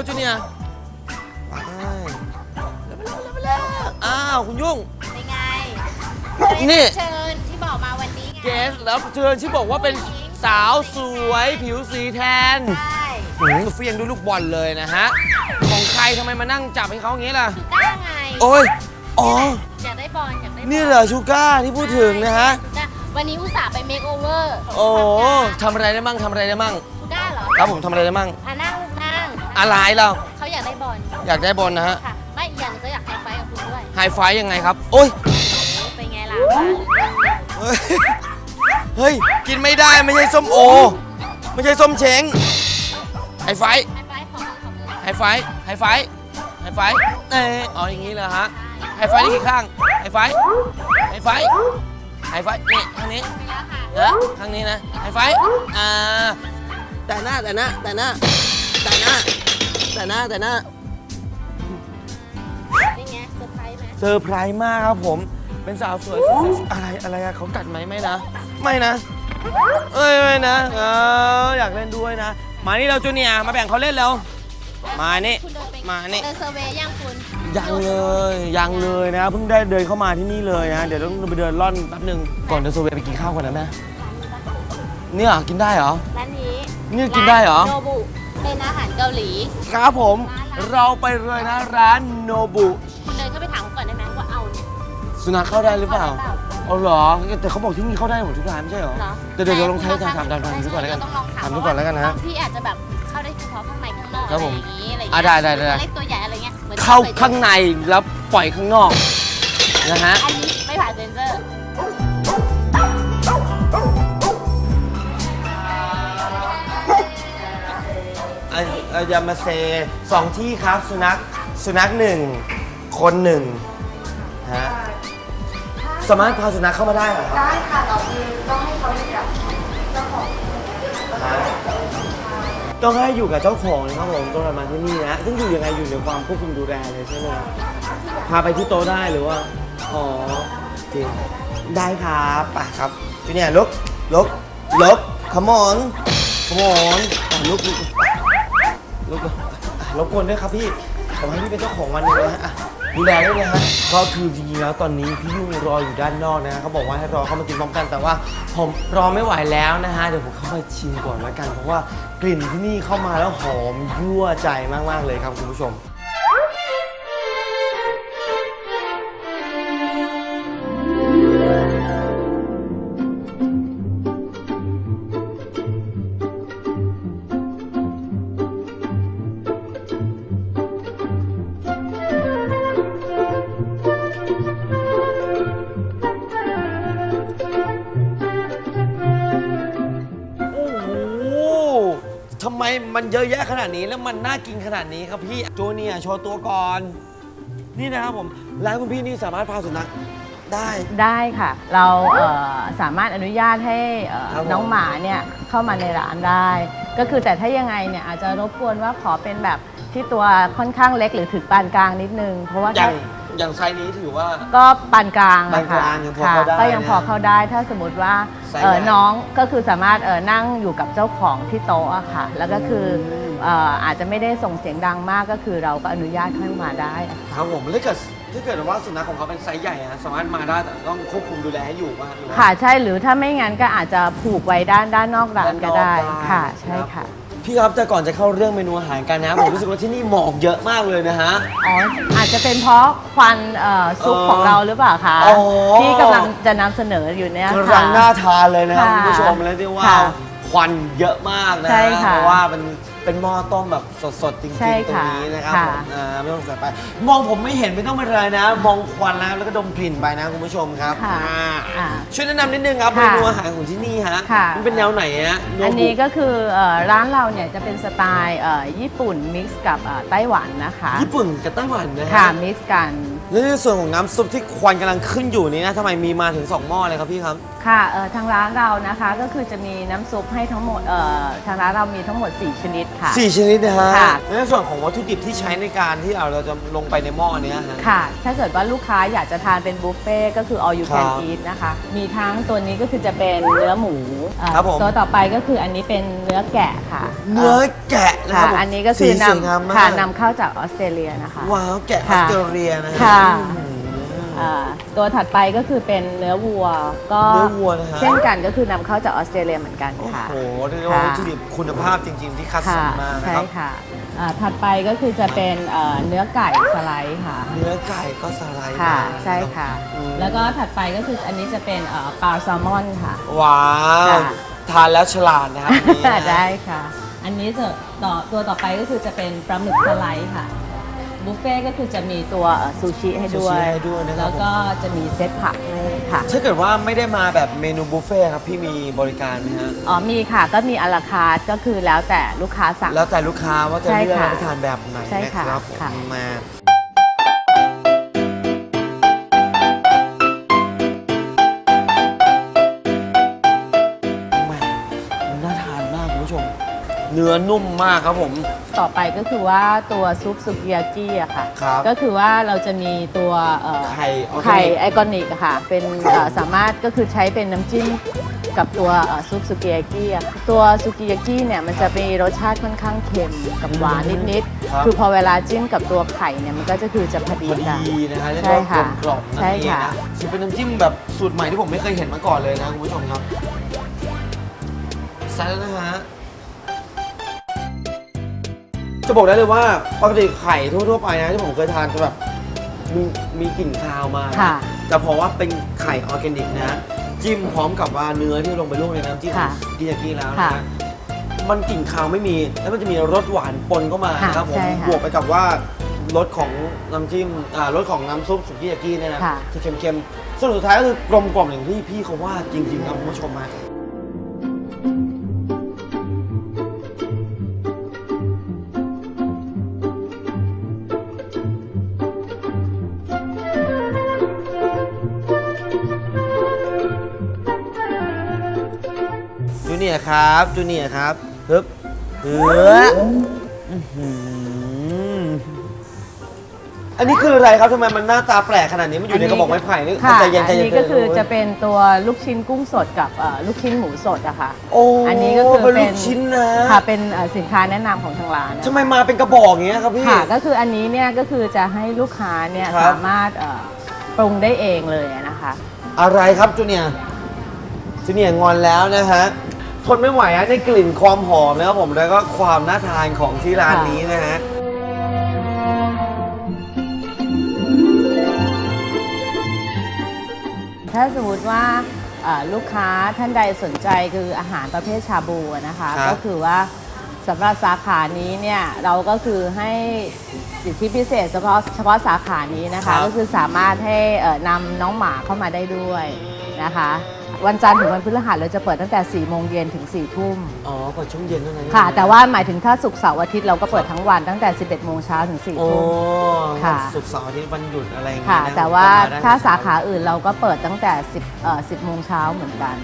วจูเนียร์ไปเร็วๆเร็วอ้าวคุณยุ่ง เป็นไงนี่ เชิญที่บอกมาวันนี้เกสแล้วเชิญที่บอกว่าเป็นสาวสวยผิวสีแทนใช่โอ้โหเฟียงด้วยลูกบอลเลยนะฮะ ของใครทำไมมานั่งจับให้เขาอย่างนี้ล่ะไก้าไงโอ้ย อ๋อ อยากได้บอลอยากได้นี่เหรอชูก้าที่พูดถึงนะฮะ ได้วันนี้อุตส่าห์ไปเมคโอเวอร์โอ้ทำอะไรได้มั่งทำอะไรได้มั่งไก้าเหรอครับผมทำอะไรได้มั่งอะนั่ง อะไรเราเขาอยากได้บอลอยากได้บอลนะฮะค่ะ ไม่อีกอย่างหนึงก็อยากไฮไฟท์กับคุณด้วยไฮไฟว์ยังไงครับโอ้ยเป็นไงล่ะเฮ้ยเฮ้ยกินไม่ได้ไม่ใช่ส้มโอ ไม่ใช่ส้มเช้งไฮไฟว์ไฮไฟท์ขอมือขอมือไฮไฟว์ไฮไฟว์ไฮไฟว์เอ้ยอ๋ออย่างนี้เลยฮะไฮไฟว์นี่กี่ข้างไฮไฟว์ไฮไฟว์ไฮไฟว์นี่ข้างนี้ไปแล้วค่ะเออข้างนี้นะไฮไฟว์อ่าแต่หน้าแต่หน้าแต่หน้าแต่หน้า แต่หน้าแต่หน้าเป็นไงเซอร์ไพรส์ไหมเซอร์ไพรส์มากครับผม เป็นสาวสวยสวยสวยอะไรอะไรอะเขากัดไหมไม่นะ ไม่นะ เอ้ยไม่นะเอออยากเล่นด้วยนะ มานี่เราจูเนียร์มาแบ่งเขาเล่นแล้ว มานี่คุณเดินไปมานี่ เดินเซอร์เวย์ยังคุณยังเลยยังเลยนะเพิ่งได้เดินเข้ามาที่นี่เลยนะ เดี๋ยวต้องไปเดินล่อนแป๊บนึงก่อนเดินโซเวย์ไปกินข้าวก่อนนะแม่เนี่ยเหรอกินได้เหรอ ร้านนี้นี่กินได้เหรอ โนบุ เป็นอาหารเกาหลี ครับผม เราไปเลยนะร้านโนบุ คุณเดินเข้าไปถามเขาก่อนได้ไหมว่าเอาเนี่ยสุนัขเข้าได้หรือเปล่าเข้าได้เปล่าเอาเหรอ แต่เขาบอกที่นี่เข้าได้หมดทุกร้านไม่ใช่เหรอเหรอเดี๋ยวเดี๋ยวลองใช้ถามถามถามถามดูก่อนแล้วกันต้องลองถามถามดูก่อนแล้วกันนะบางที่อาจจะแบบเข้าได้เฉพาะข้างในข้างนอกครับผมอะไรอย่างนี้อะไรอย่างอะเงี้ยได้ได้ได้ตัวเล็กตัวใหญ่อะไรเงี้ยหมือนเข้าไปข้างในแล้วปล่อยข้างนอกนะฮะ อันนี้ไม่ผ่านเซนเซ อร์อะอะยามาเซสองที่ครับสุนัขสุนัขหนึ่งคนหนึ่งฮะสามารถพาสุนัขเข้ามาได้เหรอครับได้ค่ะเราคือต้องให้เขาได้กับเจ้าของฮะต้องให้อยู่กับเจ้าของนะครับผมต้องมาที่นี่นะซึ่งอยู่ยังไงอยู่ในความควบคุมดูแลเลยใช่ไหมครับพาไปที่โต๊ะได้หรือว่าอ๋อจริงได้ครับไปครับจูเนียร์ลุกลุกลุก come on come on อะลุกลุก รบกวนรบกวนด้วยครับพี่ผมให้พี่เป็นเจ้าของวันหนึงนะฮะอะดูแลด้วยนะฮะก็คือจริงๆแล้วตอนนี้พี่ยุ่งรออยู่ด้านนอกนะฮะเขาบอกว่าให้รอเข้ามากินพร้อมกันแต่ว่าผมรอไม่ไหวแล้วนะฮะเดี๋ยวผมเข้ามาชิมก่อนละกัน เพราะว่ากลิ่นที่นี่เข้ามาแล้วหอมยั่วใจมากๆเลยครับคุณผู้ชม มมันเยอะแยะขนาดนี้แล้วมันน่ากินขนาดนี้ครับพี่โจเนียร์โชว์ตัวก่อน นี่นะครับผมร้านคุณพี่นี่สามารถพาสุนัขได้ ได้ค่ะ เราเอ่อสามารถอนุญาตให้เอ่อครับผม น้องหมาเนี่ยเข้ามาในร้านได้ ก็คือแต่ถ้ายังไงเนี่ยอาจจะรบกวนว่าขอเป็นแบบที่ตัวค่อนข้างเล็กหรือถึงปานกลางนิดนึง เพราะว่าอย่าถ้าง อย่างไซส์นี้ถือว่า ก็ปานกลางอะปานกค่ะลางยังพอค่ะเข้าได้ก็ยังพอนะเข้าได้ถ้าสมมติว่าไซส์เอ่อใหญ่น้องก็คือสามารถเอ่อนั่งอยู่กับเจ้าของที่โต๊ะอะค่ะ แล้วก็คือเอ่ออาจจะไม่ได้ส่งเสียงดังมากก็คือเราก็อนุญาตเข้ามาได้อะครับผมถ้าเกิดถ้าเกิดว่าสุนัขของเขาเป็นไซส์ใหญ่อะสามารถมาได้แต่ต้องควบคุมดูแลให้อยู่ป่ะหรือว่าค่ะใช่หรือถ้าไม่งั้นก็อาจจะผูกไว้ด้านด้านนอกร้านก็ได้ค่ะ ใช่ค่ะ พี่ครับแต่ก่อนจะเข้าเรื่องเมนูอาหารกันนะผมรู้สึกว่าที่นี่หมอกเยอะมากเลยนะฮะ อ๋ออาจจะเป็นเพราะควันเอ่อซุปเออของเราหรือเปล่าคะอ๋อ ที่กำลังจะนำเสนออยู่เนี่ยกำค่ะลังน่าทานเลยนะครับค่ะคุณผู้ชมแล้วที่ว่าค่ะควันเยอะมากนะใช่ค่ะเพราะว่ามัน เป็นหม้อต้มแบบสดๆจริงใช่ๆตรงค่ะนี้นะครับค่ะ ผมอ่าไม่ต้องใส่ไป มองผมไม่เห็นไม่ต้องเป็นไรนะ มองควันแล้วแล้วก็ดมกลิ่นไปนะคุณผู้ชมครับค่ะอ่าอ่า ช่วยแนะนำนิดนึงครับเมค่ะนูอาหารของที่นี่ฮะค่ะ มันเป็นแนวไหนฮะโบุ อันนี้ก็คือเอ่อร้านเราเนี่ยจะเป็นสไตล์เอ่อญี่ปุ่นมิกซ์กับเอ่อไต้หวันนะคะญี่ปุ่นกับไต้หวันนะฮะค่ะมิกซ์กัน แล้วในส่วนของน้ำซุปที่ควันกำลังขึ้นอยู่นี้นะทำไมมีมาถึงสองหม้อเลยครับพี่ครับค่ะเอ่อทางร้านเรานะคะก็คือจะมีน้ำซุปให้ทั้งหมดเอ่อทางร้านเรามีทั้งหมด 4 ชนิดค่ะสี่ชนิดนะฮะค่ะในส่วนของวัตถุดิบที่ใช้ในการที่เอาเราจะลงไปในหม้อเนี้ยฮะค่ะ ถ้าเกิดว่าลูกค้าอยากจะทานเป็นบุฟเฟ่ต์ก็คือ all you ครั can บ eat นะคะ มีทั้งตัวนี้ก็คือจะเป็นเนื้อหมูเอ่อครับผมตัวต่อไปก็คืออันนี้เป็นเนื้อแกะค่ะ เนื้อแกะนะคค่ะรับผมอันนี้ก็คืสีอสวยงามนำมาค่ะกนำเข้าจากออสเตรเลียนะคะว้าวแกะออค่ะสเตรเลียนะฮะค่ะ อืมอ่าตัวถัดไปก็คือเป็นเนื้อวัวก็เนื้อวัวนะฮะ เช่นกันก็คือนำเข้าจากออสเตรเลียเหมือนกันโอ้ค่ะ โหเรียกได้ว่าค่ะ วัตถุดิบคุณภาพจริง ๆ ที่คัดสรค่ะรมานะใช่ครับ ค่ะอ่าถัดไปก็คือจะเป็นเอ่อเนื้อไก่สไลด์ค่ะ เนื้อไก่ก็สไลด์ค่ะ มาใช่ค่ะ อืมแล้วก็ถัดไปก็คืออันนี้จะเป็นเอ่อปลาแซลมอนค่ะ ว้าว ค่ะ ทานแล้วฉลาดนะครับอันนี้นะ ได้ค่ะ อันนี้จะต่อตัวต่อไปก็คือจะเป็นปลาหมึกสไลด์ค่ะ บุฟเฟ่ก็คือจะมีตัวเอ่อซูชิให้ด้วยซูชิให้ด้วยนะครับ แล้วก็จะมีเซตผักให้ค่ะ ถ้าเกิดว่าไม่ได้มาแบบเมนูบุฟเฟ่ต์ครับพี่มีบริการไหมฮะอ๋อมีค่ะก็มีอลาคาร์ทก็คือแล้วแต่ลูกค้าสั่ง แล้วแต่ลูกค้าว่าจะใช่เลือกค่ะรับประทานแบบไหนใช่นะค่ะครับผมค่ะมา นื้อนุ่มมากครับผม ต่อไปก็คือว่าตัวซุปสุกิยากิอะค่ะ ครับก็คือว่าเราจะมีตัวเอ่อไข่ออร์แกนิกไข่ไอคอนิกอะค่ะ เป็นเอ่อสามารถก็คือใช้เป็นน้ำจิ้มกับตัวเอ่อซุปสุกิยากิอะตัวสุกิยากิเนี่ยมันจะมีรสชาติค่อนข้างเค็มกับหวานนิดครับ ๆ คือพอเวลาจิ้มกับตัวไข่เนี่ยมันก็จะคือจะพอดีพอกัน ดีนะฮะเรียกใช่ว่ากลค่ะมกล่อมนั่นใช่เองค่ะ นะถือเป็นน้ำจิ้มแบบสูตรใหม่ที่ผมไม่เคยเห็นมาก่อนเลยนะคุณผู้ชมครับใส่แล้วนะฮะ จะบอกได้เลยว่าปกติไข่ทั่วๆไปนะที่ผมเคยทานจะแบบมีมีกลิ่นคาวมา ค่ะ แต่เพราะว่าเป็นไข่ออร์แกนิกนะ จิ้มพร้อมกับว่าเนื้อที่ลงไปลวกในน้ำจิ้มค่ะกิยากิแล้วนะค่ะฮะมันกลิ่นคาวไม่มี แล้วมันจะมีรสหวานปนเข้ามาค่ะนะครับผมใช่ค่ะบวกไปกับว่ารสของน้ำจิ้มอ่ารสของน้ำซุปสุกี้ยากิเนี่ยนะค่ะ จะเค็มๆส่วนสุดท้ายก็คือกลมกล่อมอย่างที่พี่เขาว่าจริงๆครับคุณผู้ชมฮะ ยร์ครับจูเนียร์ครับฮึบเหืออื้อหืออันนี้คืออะไรครับทำไมมันหน้าตาแปลกขนาดนี้มันอยู่ในกระบอกไม้ไผ่นี่ค่ะใจเย็นใจอันเย็นนี้ก็คือจะเป็นตัวลูกชิ้นกุ้งสดกับเอ่อลูกชิ้นหมูสดอะค่ะ โอ้อันนี้ก็คือเป็นเป็ลูนกชิ้นนะค่ะเป็นเอ่อสินค้าแนะนำของทางร้านนะทำไมมาเป็นกระบอกอย่างเงี้ยครับพี่ ค่ะ ก็คืออันนี้เนี่ยก็คือจะให้ลูกค้าเนี่ยครับ สามารถเอ่อปรุงได้เองเลยนะคะ อะไรครับจูเนียร์จูเนียร์งอนแล้วนะฮะ ทนไม่ไหวฮะในกลิ่นความหอมนะครับผมแล้วก็ความน่าทานของที่ร้านค่ะนี้นะฮะถ้าสมมติว่าเอ่อลูกค้าท่านใดสนใจคืออาหารประเภทชาบูอะนะคะครับก็คือว่าสำหรับสาขานี้เนี่ยเราก็คือให้สิทธิพิเศษเฉพาะเฉพาะสาขานี้นะครัคะบก็คือสามารถให้เอ่อนำน้องหมาเข้ามาได้ด้วยนะคะ วันจันทร์ถึงวันพฤหัสเราจะเปิดตั้งแต่4โมงเย็นถึง4ทุ่มอ๋อเปิดช่วงเย็นเท่านั้นค่ะ แต่ว่าหมายถึงถ้าศุกร์เสาร์อาทิตย์เราก็เปิดทั้งวันตั้งแต่ 11โมงเช้าถึง4โอ้ทุ่ม ค่ะศุกร์เสาร์อาทิตย์วันหยุดอะไรอย่างเงี้ค่ะ ยนะแต่ว่าก็มได้ถ้านะครับสาขาอื่นเราก็เปิดตั้งแต่10เอ่อ10โมงเช้าเหมือนกัน